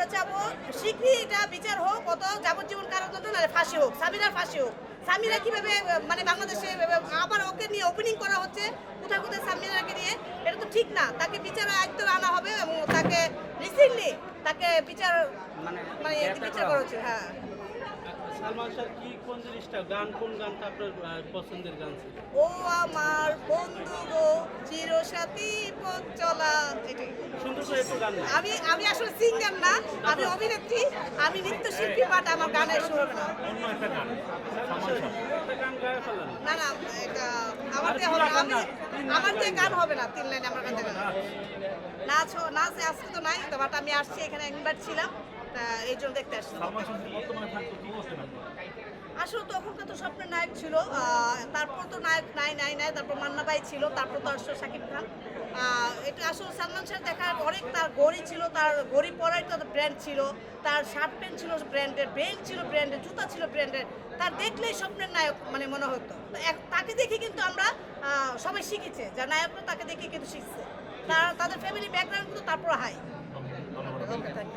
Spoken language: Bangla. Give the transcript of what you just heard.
আমরা চাবো শীঘ্রই এটা বিচার হোক কত যাবজ্জীবন কারাদণ্ড না ফাঁসি হোক সামিরার ফাঁসি হোক। সামিরা কীভাবে মানে বাংলাদেশে আবার ওকে নিয়ে ওপেনিং করা হচ্ছে কোথায় কোথায় সামিরাকে নিয়ে এটা তো ঠিক না। তাকে বিচার আয়ত্ত আনা হবে এবং তাকে রিসেন্টলি তাকে বিচার মানে মানে বিচার করা হচ্ছে হ্যাঁ। সালমান শাহ কি কোন জিনিসটা? গান কোন গানটা আপনার পছন্দের গান ছিল? ও আমার বন্ধু গো চিরসাথী। পথ চলা এটাই। গান আমি আমি আসলে সিঙ্গার না আমি অভিনেত্রী আমি নৃত্যশিল্পী বাট আমার গানের সুর না। গান গান। না না এটা আমার দিয়ে হবে আমি আমার দিয়ে গান হবে না তিন লাইনে আমার গান থেকে নাচ হ- নাচ আজকে তো নাই তো বাট আমি আসছি এখানে ইনভাইট ছিলাম তা এই জন্য দেখতে আপনি? আসলে তখনকার তো স্বপ্নের নায়ক ছিল তারপর নাই নাই নাই, তারপর মান্না ভাই ছিল, তারপর তো আসলো শাকিব খান। এটা আসলে সালমান শাহ দেখার অনেক তার গড়ি ছিল, তার গড়ি পরাই তো ব্র্যান্ড ছিল, তার শার্ট প্যান্ট ছিল ব্র্যান্ডের বেল্ট ছিল ব্র্যান্ডের জুতা ছিল ব্র্যান্ডের তার দেখলেই স্বপ্নের নায়ক মানে মনে হতো। তাকে দেখে কিন্তু আমরা সবাই শিখেছে, যা নায়করা তাকে দেখে কিন্তু শিখছে। তার, তাদের ফ্যামিলি ব্যাকগ্রাউন্ড কিন্তু তারপর থ্যাংক